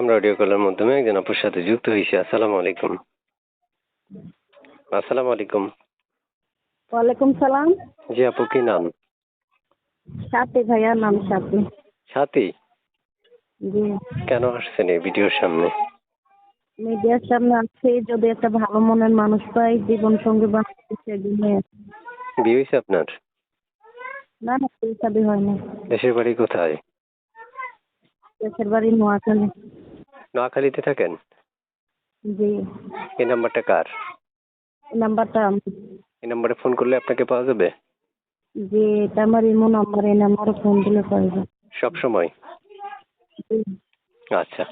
আমরা অডিও কলের মাধ্যমে একজন আপুর সাথে যুক্ত হয়েছি। আসসালামু আলাইকুম। আসসালামু আলাইকুম। ওয়ালাইকুম সালাম। জি আপু কি নাম? সাথী ভাইয়া নাম সাথী। সাথী? জি। কেন আসছেন এই ভিডিওর সামনে? মিডিয়ার সামনে আছে যদি একটা ভালো মনের মানুষ পাই জীবন সঙ্গী বানাতে সেদিনে বিয়ে হয়েছে আপনার? না না সেই সাথে হয় না দেশের বাড়ি কোথায়? দেশের বাড়ি নোয়াখালী। নোয়াখালীতে থাকেন? জি। এই নাম্বারটা কার? এই নাম্বারটা এই নাম্বারে ফোন করলে আপনাকে পাওয়া যাবে? জি এটা আমার ইমো নাম্বার এই নাম্বারে ফোন দিলে পাইবে সব সময়? আচ্ছা।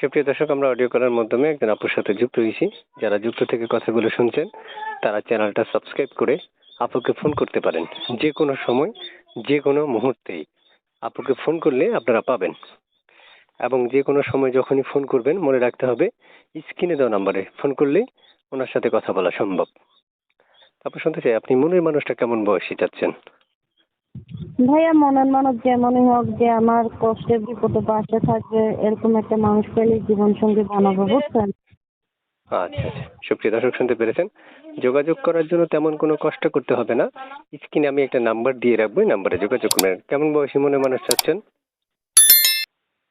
সুপ্রিয় দর্শক আমরা অডিও কলের মাধ্যমে একজন আপুর সাথে যুক্ত হয়েছি। যারা যুক্ত থেকে কথাগুলো শুনছেন তারা চ্যানেলটা সাবস্ক্রাইব করে আপুকে ফোন করতে পারেন। যে কোনো সময় যে কোনো মুহূর্তেই আপুকে ফোন করলে আপনারা পাবেন। এবং যে কোনো সময় যখনই ফোন করবেন মনে রাখতে হবে স্ক্রিনে দেওয়া নাম্বারে ফোন করলেই ওনার সাথে কথা বলা সম্ভব। তারপর শুনতে চাই আপনি মনের মানুষটা কেমন বয়সী চাচ্ছেন? ভাইয়া মনের মানুষ যেমনই হোক যে আমার কষ্টের বিপদে পাশে থাকবে এরকম একটা মানুষ পেলে জীবন সঙ্গী বানাবো বুঝছেন? আচ্ছা আচ্ছা। সুপ্রিয় দর্শক শুনতে পেরেছেন? যোগাযোগ করার জন্য তেমন কোনো কষ্ট করতে হবে না। স্ক্রিনে আমি একটা নাম্বার দিয়ে রাখব নাম্বারে যোগাযোগ করবেন। কেমন বয়সী মনে মানুষ চাচ্ছেন?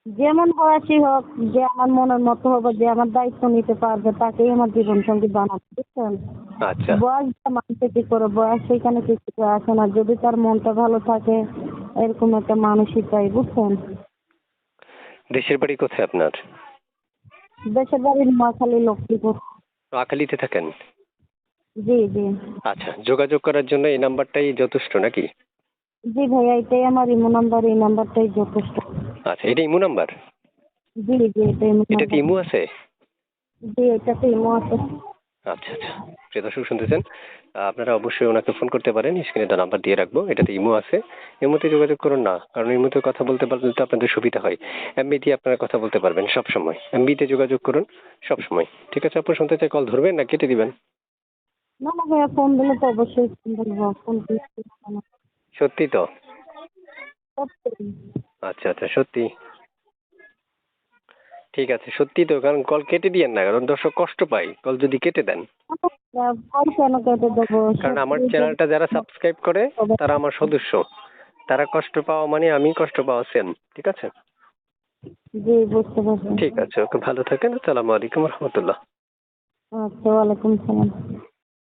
যেমন বয়সী হোক যে আমার মনের মতো হবে যে আমার দায়িত্ব নিতে পারবে তাকেই আমার জীবন সঙ্গী বানাবো বুঝছেন? আচ্ছা। বয়স মানুষে কি করে বয়স সেখানে কিছু আসে না? যদি তার মনটা ভালো থাকে এরকম একটা মানুষই চাই বুঝছেন? দেশের বাড়ি কোথায় আপনার? দেশের বাড়ি নোয়াখালী লক্ষ্মীপুর। নোয়াখালীতে থাকেন? জি জি। আচ্ছা যোগাযোগ করার জন্য এই নাম্বারটাই যথেষ্ট নাকি? জি ভাইয়া এটাই আমার ইমো নাম্বার এই নাম্বারটাই যথেষ্ট। আচ্ছা এটা ইমো নাম্বার? জি জি এটাই ইমো এটাতে নাম্বার ইমো আছে? জি এটাতে ইমো আছে। আচ্ছা আচ্ছা। প্রিয় দর্শক শুনতেছেন? আপনারা অবশ্যই ওনাকে ফোন করতে পারেন স্ক্রিনে তো নাম্বার দিয়ে রাখব এটাতে ইমো আছে। ইমোতে যোগাযোগ করুন না কারণ ইমোতে কথা বলতে পারলে তো আপনাদের সুবিধা হয়। এমবি দিয়ে আপনারা কথা বলতে পারবেন সব সময় এমবিতে যোগাযোগ করুন সব সময় ঠিক আছে আপু শুনতে চাই কল ধরবেন না কেটে দিবেন? না না ভাইয়া ফোন দিলে তো অবশ্যই ফোন দেবো। ফোন সত্যি তো? আচ্ছা আচ্ছা সত্যি। ঠিক আছে সত্যি তো কারণ কল কেটে দিয়েন না কারণ দর্শক কষ্ট পায় কল যদি কেটে দেন। কারণ আমার চ্যানেলটা যারা সাবস্ক্রাইব করে তারা আমার সদস্য। তারা কষ্ট পাওয়া মানে আমি কষ্ট পাওয়া সেম ঠিক আছে? জি বুঝতে পারছি। ঠিক আছে ওকে ভালো থাকেন আসসালামু আলাইকুম রহমতুল্লাহ। আচ্ছা ওয়ালাইকুম সালাম।